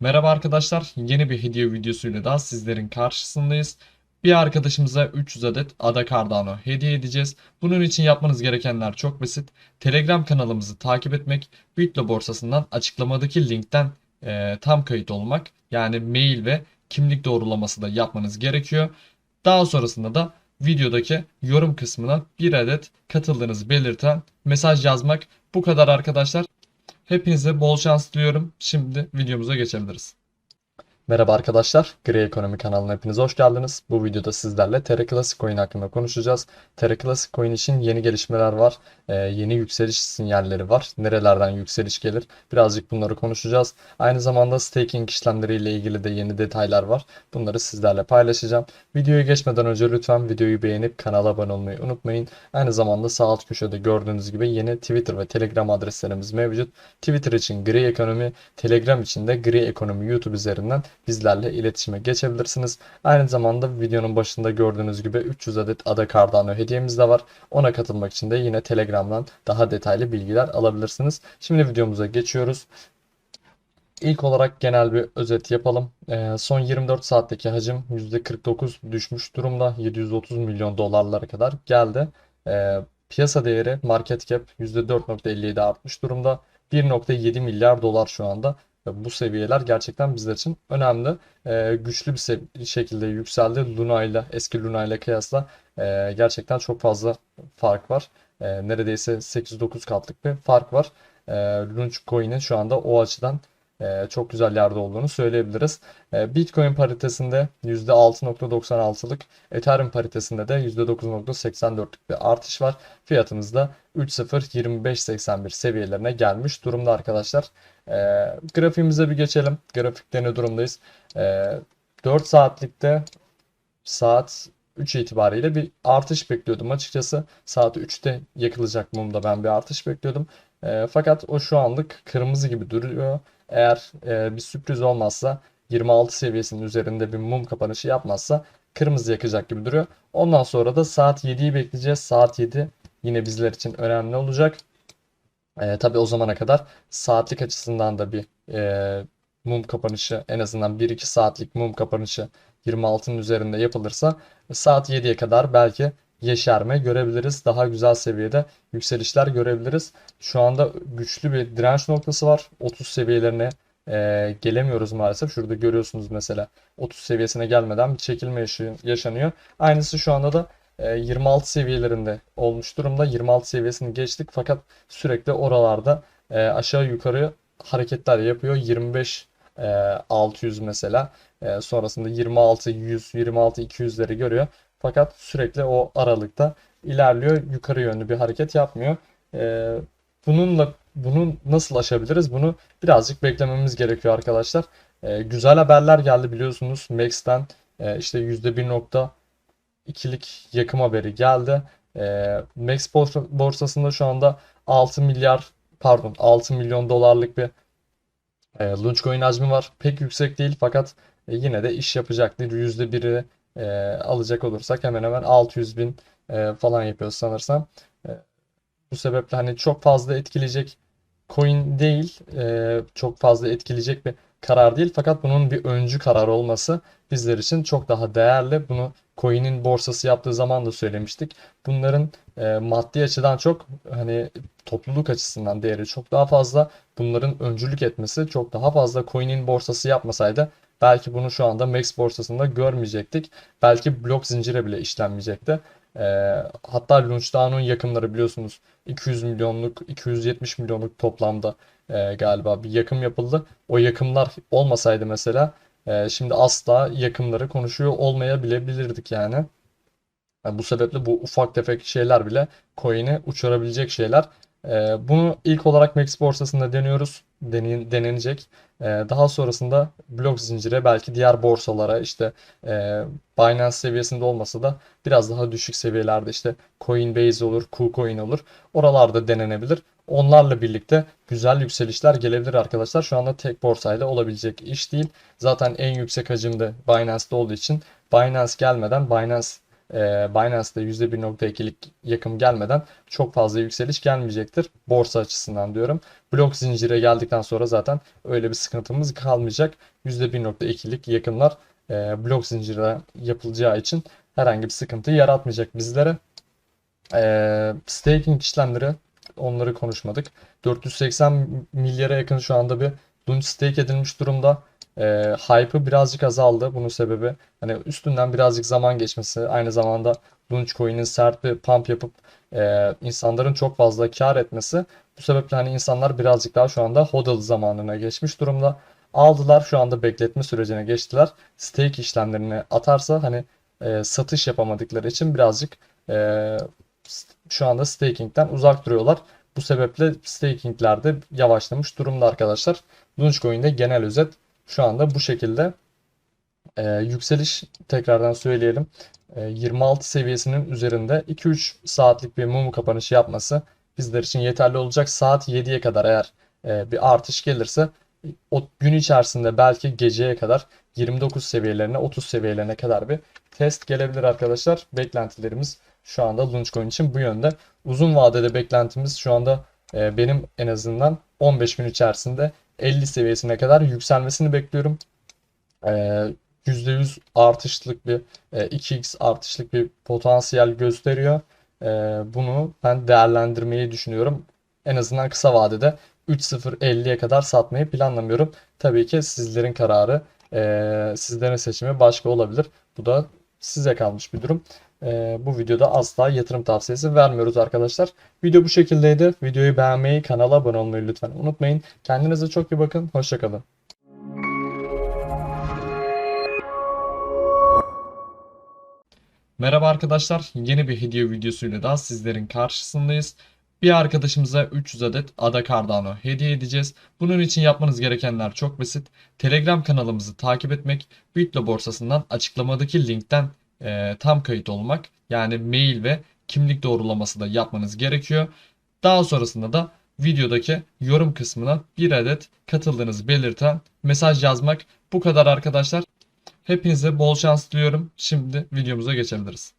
Merhaba arkadaşlar, yeni bir hediye videosuyla daha sizlerin karşısındayız. Bir arkadaşımıza 300 adet Ada Cardano hediye edeceğiz. Bunun için yapmanız gerekenler çok basit. Telegram kanalımızı takip etmek, Bitlo borsasından açıklamadaki linkten e, tam kayıt olmak. Yani mail ve kimlik doğrulaması da yapmanız gerekiyor. Daha sonrasında da videodaki yorum kısmına bir adet katıldığınızı belirten mesaj yazmak. Bu kadar arkadaşlar. Hepinize bol şans diliyorum. Şimdi videomuza geçebiliriz. Merhaba arkadaşlar, Gri Ekonomi kanalına hepiniz hoş geldiniz. Bu videoda sizlerle Terra Classic Coin hakkında konuşacağız. Terra Classic Coin için yeni gelişmeler var, ee, yeni yükseliş sinyalleri var. Nerelerden yükseliş gelir? Birazcık bunları konuşacağız. Aynı zamanda staking işlemleriyle ilgili de yeni detaylar var. Bunları sizlerle paylaşacağım. Videoya geçmeden önce lütfen videoyu beğenip kanala abone olmayı unutmayın. Aynı zamanda sağ alt köşede gördüğünüz gibi yeni Twitter ve Telegram adreslerimiz mevcut. Twitter için Gri Ekonomi, Telegram için de Gri Ekonomi YouTube üzerinden bizlerle iletişime geçebilirsiniz. Aynı zamanda videonun başında gördüğünüz gibi 300 adet Ada Cardano hediyemiz de var. Ona katılmak için de yine Telegram'dan daha detaylı bilgiler alabilirsiniz. Şimdi videomuza geçiyoruz. İlk olarak genel bir özet yapalım. Ee, son 24 saatteki hacim %49 düşmüş durumda. 730 milyon dolarlara kadar geldi. Ee, piyasa değeri market cap %4.57 artmış durumda. 1.7 milyar dolar şu anda. Bu seviyeler gerçekten bizler için önemli. Ee, güçlü bir şekilde yükseldi. Luna ile eski Luna ile kıyasla e, gerçekten çok fazla fark var. E, neredeyse 8-9 katlık bir fark var. E, Launch Coin'in şu anda o açıdan e, çok güzel yerde olduğunu söyleyebiliriz. E, Bitcoin paritesinde %6.96'lık, Ethereum paritesinde de %9.84'lük bir artış var. Fiyatımız da 3.02581 seviyelerine gelmiş durumda arkadaşlar. E, grafiğimize bir geçelim. Grafikte ne durumdayız? E, 4 saatlikte saat 3 itibariyle bir artış bekliyordum açıkçası. Saat 3'te yakılacak mumda ben bir artış bekliyordum. E, fakat o şu anlık kırmızı gibi duruyor. Eğer e, bir sürpriz olmazsa 26 seviyesinin üzerinde bir mum kapanışı yapmazsa kırmızı yakacak gibi duruyor. Ondan sonra da saat 7'yi bekleyeceğiz. Saat 7 yine bizler için önemli olacak. E, tabii o zamana kadar saatlik açısından da bir e, mum kapanışı en azından 1-2 saatlik mum kapanışı 26'nın üzerinde yapılırsa saat 7'ye kadar belki yeşerme görebiliriz. Daha güzel seviyede yükselişler görebiliriz. Şu anda güçlü bir direnç noktası var. 30 seviyelerine e, gelemiyoruz maalesef. Şurada görüyorsunuz mesela 30 seviyesine gelmeden bir çekilme yaşanıyor. Aynısı şu anda da e, 26 seviyelerinde olmuş durumda. 26 seviyesini geçtik fakat sürekli oralarda e, aşağı yukarı hareketler yapıyor. 25 e, 600 mesela. E, sonrasında 26 100 26 200'leri görüyor. Fakat sürekli o aralıkta ilerliyor. Yukarı yönlü bir hareket yapmıyor. E, bununla bunu nasıl aşabiliriz? Bunu birazcık beklememiz gerekiyor arkadaşlar. E, güzel haberler geldi biliyorsunuz. Max'ten e, işte %1.2'lik yakım haberi geldi. E, Max borsa- borsasında şu anda 6 milyar pardon 6 milyon dolarlık bir e, Launchcoin hacmi var. Pek yüksek değil fakat e, yine de iş yapacaktır. %1'i e, alacak olursak hemen hemen 600 bin e, falan yapıyoruz sanırsam. E, bu sebeple hani çok fazla etkileyecek coin değil, e, çok fazla etkileyecek bir karar değil. Fakat bunun bir öncü karar olması bizler için çok daha değerli. Bunu coin'in borsası yaptığı zaman da söylemiştik. Bunların e, maddi açıdan çok hani topluluk açısından değeri çok daha fazla. Bunların öncülük etmesi çok daha fazla. Coin'in borsası yapmasaydı belki bunu şu anda Max borsasında görmeyecektik. Belki blok zincire bile işlenmeyecekti. E, hatta Launchdown'un yakımları biliyorsunuz 200 milyonluk, 270 milyonluk toplamda e, galiba bir yakım yapıldı. O yakımlar olmasaydı mesela e, şimdi asla yakımları konuşuyor olmayabilebilirdik yani. Yani bu sebeple bu ufak tefek şeyler bile coin'i uçurabilecek şeyler. Ee, bunu ilk olarak Max borsasında deniyoruz. Deneyin, denenecek. Ee, daha sonrasında blok zincire belki diğer borsalara işte e, Binance seviyesinde olmasa da biraz daha düşük seviyelerde işte Coinbase olur, KuCoin olur. Oralarda denenebilir. Onlarla birlikte güzel yükselişler gelebilir arkadaşlar. Şu anda tek borsayla olabilecek iş değil. Zaten en yüksek hacimde Binance'de olduğu için Binance gelmeden Binance e, Binance'da %1.2'lik yakın gelmeden çok fazla yükseliş gelmeyecektir. Borsa açısından diyorum. Blok zincire geldikten sonra zaten öyle bir sıkıntımız kalmayacak. %1.2'lik yakınlar e, blok zincire yapılacağı için herhangi bir sıkıntı yaratmayacak bizlere. E, staking işlemleri onları konuşmadık. 480 milyara yakın şu anda bir Lunch stake edilmiş durumda. E, hype'ı birazcık azaldı. Bunun sebebi hani üstünden birazcık zaman geçmesi. Aynı zamanda Launchcoin'in sert bir pump yapıp e, insanların çok fazla kar etmesi. Bu sebeple hani insanlar birazcık daha şu anda hodl zamanına geçmiş durumda. Aldılar şu anda bekletme sürecine geçtiler. Stake işlemlerini atarsa hani e, satış yapamadıkları için birazcık e, şu anda staking'den uzak duruyorlar. Bu sebeple stakinglerde yavaşlamış durumda arkadaşlar. Launchcoin'de genel özet şu anda bu şekilde. Ee, yükseliş tekrardan söyleyelim. Ee, 26 seviyesinin üzerinde 2-3 saatlik bir mum kapanışı yapması bizler için yeterli olacak. Saat 7'ye kadar eğer e, bir artış gelirse o gün içerisinde belki geceye kadar 29 seviyelerine 30 seviyelerine kadar bir test gelebilir arkadaşlar. Beklentilerimiz şu anda Launchcoin için bu yönde. Uzun vadede beklentimiz şu anda e, benim en azından 15 gün içerisinde 50 seviyesine kadar yükselmesini bekliyorum. Ee, %100 artışlık bir e, 2x artışlık bir potansiyel gösteriyor. Ee, bunu ben değerlendirmeyi düşünüyorum. En azından kısa vadede 3.050'ye kadar satmayı planlamıyorum. Tabii ki sizlerin kararı, e, sizlerin seçimi başka olabilir. Bu da size kalmış bir durum. Ee, bu videoda asla yatırım tavsiyesi vermiyoruz arkadaşlar. Video bu şekildeydi. Videoyu beğenmeyi, kanala abone olmayı lütfen unutmayın. Kendinize çok iyi bakın. Hoşçakalın. Merhaba arkadaşlar. Yeni bir hediye videosuyla daha sizlerin karşısındayız. Bir arkadaşımıza 300 adet Ada Cardano hediye edeceğiz. Bunun için yapmanız gerekenler çok basit. Telegram kanalımızı takip etmek, Bitlo borsasından açıklamadaki linkten e, tam kayıt olmak. Yani mail ve kimlik doğrulaması da yapmanız gerekiyor. Daha sonrasında da videodaki yorum kısmına bir adet katıldığınızı belirten mesaj yazmak. Bu kadar arkadaşlar. Hepinize bol şans diliyorum. Şimdi videomuza geçebiliriz.